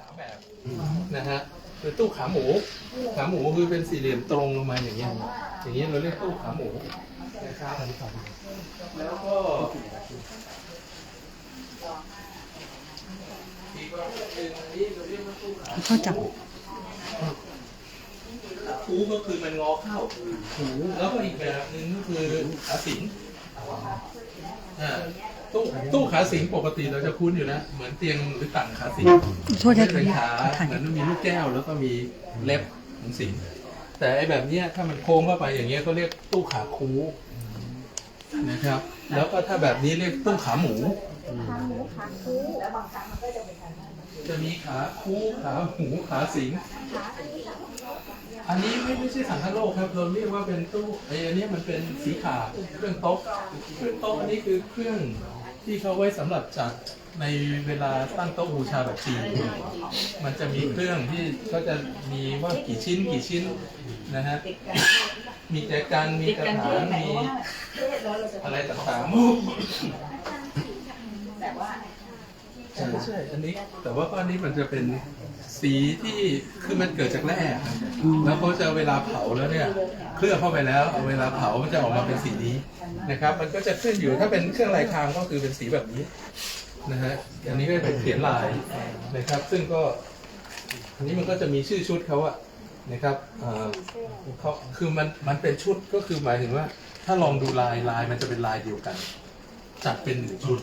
สามแบบนะฮะเป็นตู้ขาหมู ขาหมูคือเป็นสี่เหลี่ยมตรงลงมาอย่างเงี้ยอย่างเงี้ยเราเรียกตู้ขาหมูนะครับแล้วก็อีกประเภทหนึ่งอันนี้เราเรียกว่าตู้ขาเข้าจับคูก็คือมันงอเข้าแล้วก็อีกแบบหนึ่งก็คือขาสิงอ่า ตู้ตู้ขาสิงปกติเราจะคุ้นอยู่แล้วเหมือนเตียงหรือต่างขาสิงโทษนะเป็นคะขาถ่ายเหมือนมันมีลูกแก้วแล้วก็มีเล็บของสิงแต่ไอ้แบบเนี้ยถ้ามันโค้งเข้าไปอย่างเงี้ยก็เรียกตู้ขาคูนะครับ แล้วก็ถ้าแบบนี้เรียกตู้ขาหมูขาหมูขาคูแล้วบางครั้งมันก็จะเป็นขาจะมีขาคูขาหมูขาสิงขาอันนี้ค่ะอันนี้ไม่ไม่ใช่สังคโลกครับ เราเรียกว่าเป็นตู้ไอ้อันนี้มันเป็นสีขาเครื่องโต๊ะเครื่องโต๊ะอันนี้คือเครื่อง ที่เขาไว้สำหรับจัดในเวลาตั้งโต๊ะบูชาแบบจีนมันจะมีเครื่องที่ก็จะมีว่ากี่ชิ้นกี่ชิ้นนะฮะมีแจกันมีกระถางมีอะไรต่างแต่ว่าๆ ช่ใช่อันนี้ แต่ว่าก็อันนี้มันจะเป็นสีที่คือมันเกิดจากแร่ครับแล้วเขาจะเอาเวลาเผาแล้วเนี่ย เคลือบเข้าไปแล้วเอาเวลาเผามันจะออกมาเป็นสีนี้นะครับ มันก็จะขึ้นอยู่ถ้าเป็นเครื่องลายคางก็คือเป็นสีแบบนี้นะฮะอันนี้ก็เป็นเขียนลายนะครับ ซึ่งก็อันนี้มันก็จะมีชื่อชุดเขาอะนะครับเอ่อเขาคือมันมันเป็นชุดก็คือหมายถึงว่า ถ้าลองดูลายลายมันจะเป็นลายเดียวกัน จัดเป็นหนึ่งชุด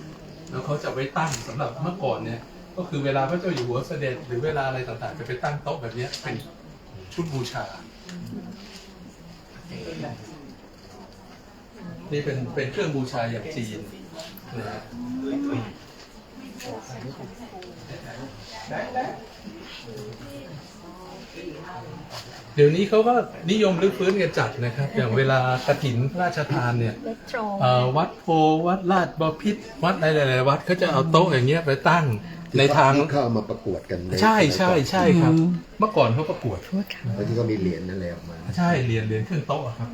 แล้วเขาจะไว้ตั้งสำหรับเมื่อก่อนเนี่ย ก็คือเวลาพระเจ้าอยู่หัวเสด็จหรือเวลาอะไรต่างๆ จะไปตั้งโต๊ะแบบเนี้ยเป็นชุดบูชา นี่เป็นเป็นเครื่องบูชาอย่างจีนนะฮะ เดี๋ยวนี้เขาก็นิยมรื้อฟื้นกันจัดนะครับ อย่างเวลากระถินพระราชทานเนี่ยเล็กโทรเอ่อวัดโพวัดลาดบพิษวัดอะไรหลายๆวัดเขาจะเอาโต๊ะอย่างเงี้ยไปตั้งในทางที่เขาเอามาประกวดกันนใช่ใช่ใช่ครับอืมเมื่อก่อนเขาประกวดโทษค่ะแล้วที่ก็มีเหรียญนั่นแหละออกมา ใช่เรียนเรียนเครื่องโต๊ะอะครับ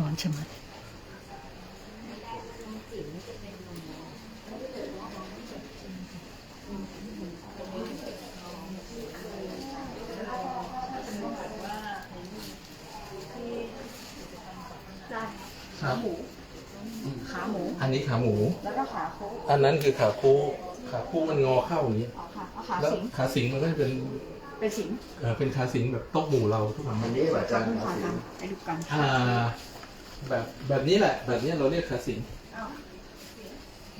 ร้อนใช่ไหม ครับขาหมู อันนี้ขาหมู แล้วก็ขาคูอันนั้นคือขาคู่ขาคู่มันงอเข้าอย่างนี้ อ๋อค่ะเอาขาแล้วสิงขาสิงมันก็จะเป็นเป็นสิงเอ่อเป็นขาสิงแบบโต๊ะหมู่เราทุกวันอันนี้อาจารย์ขาภาษีทำไปดูกันอ่า แบบแบบนี้แหละ แบบนี้เราเรียกขาสิง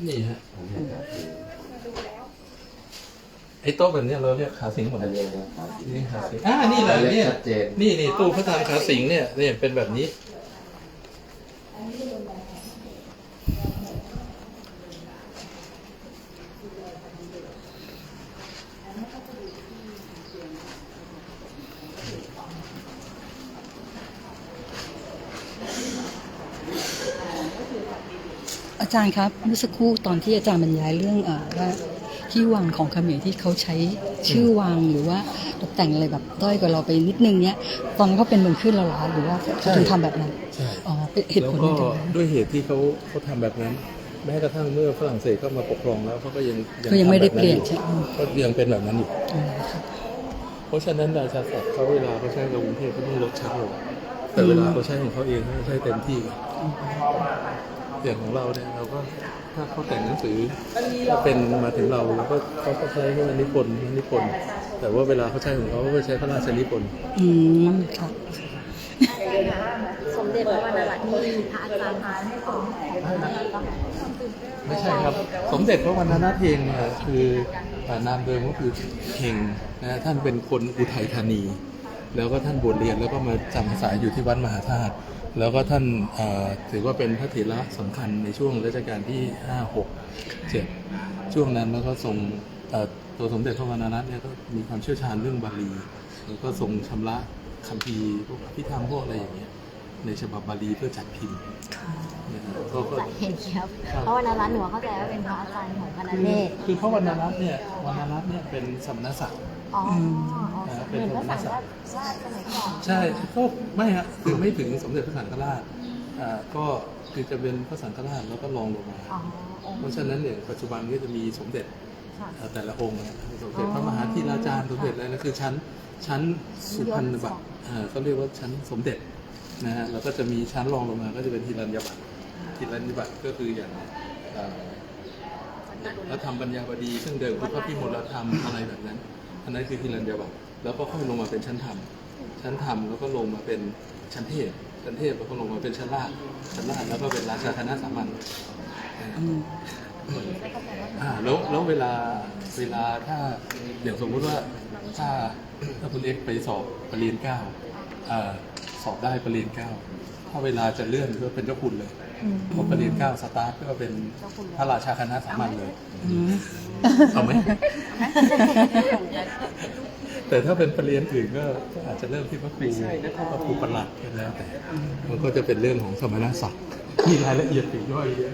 นี่ฮะ ไอ้โต๊ะแบบนี้เราเรียกขาสิงหมดอันเลยนี้นะภาษีนี่ขาสิงอ่านี่เลยเนี่ย ชัดเจนนี่นี่ตู้พระธานขาสิงเนี่ยเนี่ยเป็นแบบนี้ อาจารย์ครับเมื่อสักครู่ตอนที่อาจารย์บรรยายเรื่องเอ่อว่า ที่วางของเขมรที่เขาใช้ชื่อวางหรือว่าตกแต่งอะไรแบบด้อยกว่าเราไปนิดนึงเนี้ยฟังเขาเป็นเมืองขึ้นเราเหรอคะหรือว่าเขาถึงทำแบบนั้นใช่อ๋อเป็นเหตุแล้วผลก็เป็นอย่างนั้นด้วยเหตุที่เขาเขาทำแบบนั้นแม้กระทั่งเมื่อฝรั่งเศสเข้ามาปกครองแล้วเขาก็ยังก็ยังไม่ได้ทำแบบเปลี่ยนอใช่ไหมก็ยังเป็นแบบนั้นอยู่อ๋อครับเพราะฉะนั้นราชาศัพท์เขาเวลาเขาใช้กับกรุงเทพเขาต้องลดชัดลงแต่เวลาเขาใช้ของเขาเองเขาใช้เต็มที่ อย่างของเราเนี่ยเราก็ถ้าเขาแต่งหนังสือถ้าเป็นมาถึงเราเราก็เขาก็ใช้แค่นิพนธ์นิพนธ์แต่ว่าเวลาเขาใช้ของเขาเขาก็ใช้พระราชนิพนธ์อืมครับสมเด็จพระวรรณรัตน์นี่พระอาจารย์พาให้ของไม่ใช่ครับ สมเด็จพระวรรณนาถเฮงเนี่ยคืออ่านามเดิมก็คือเฮงนะท่านเป็นคนอุทัยธานี แล้วก็ท่านบวชเรียนแล้วก็มาจำพรรษาอยู่ที่วัดมหาธาตุ แล้วก็ท่านเอ่อถือว่าเป็นพระเถระสำคัญในช่วงรัชกาลที่ 5 6 7 ช่วงนั้นแล้วก็ทรงเอ่อตัวสมเด็จพระวรรณรัตน์เนี่ยก็มีความเชี่ยวชาญเรื่องบาลี แล้วก็ทรงชำระคัมภีร์พวกพิธามพวกอะไรอย่างเงี้ยในฉบับบาลีเพื่อจัดพิมพ์นะฮะก็ก็เห็นครับเพราะวันนั้นร้านหนูเข้าใจว่าเป็นพระอาจารย์ของคณะคือเนตรคือพระวรรณรัตน์เนี่ยวรรณรัตน์เนี่ยเป็นสำนักศักดิ์ อ๋ออ่าเหเป็นมือนพพระระมสัหางกษัฆตริย์ราชสมัยก่อนใช่ก็ไม่ฮะคือไม่ถึงสมเด็จพระสังฆราชอ่าก็คือจะเป็นพระสังฆราชแล้วก็รองลงมา อ๋อองค์เพราะฉะนั้นเนี่ยปัจจุบันก็จะมีสมเด็จค่ะ เอ่อแต่ละองค์นะสมเด็จพระมหาธีราจารย์สมเด็จอะไรนะคือชั้นชั้นสุพรรณบัตรเอ่อเขาเรียกว่าชั้นสมเด็จนะฮะแล้วก็จะมีชั้นรองลงมาก็จะเป็นทีรัญญบัตรทีรัญญบัตรก็คืออย่างเอ่อพระธรรมปัญญาบดีซึ่งเดิมคือพระพิมลธรรมอะไรแบบนั้น อันนั้นคือทีรัญญบัตรแล้วก็ค่อยลงมาเป็นชั้นธรรม ชั้นธรรมแล้วก็ลงมาเป็นชั้นเทพ ชั้นเทพแล้วก็ลงมาเป็นชั้นล่างชั้นล่างแล้วก็เป็นราชาคณะสามัญนะฮะอืมอ่าแล้วแล้วเวลาเวลาถ้าอย่างสมมุติว่าถ้าถ้าคุณเอ็กซ์ไปสอบปรริญญาเก้าอ่าสอบได้ปรริญญาเก้าถ้าเวลาจะเลื่อนก็เป็นเจ้าคุณเลยเพราะปรริญญาเก้าสตาร์ทก็เป็นพระราชาคณะสามัญเลยอืมเอาไหม แต่ถ้าเป็นปรริญญาอื่นก็ก็อาจจะเริ่มที่พระครูพระครูประหลัดก็แล้วแต่มันก็จะเป็นเรื่องของสมณศักดิ์มีรายละเอียดปลีกย่อยเยอะ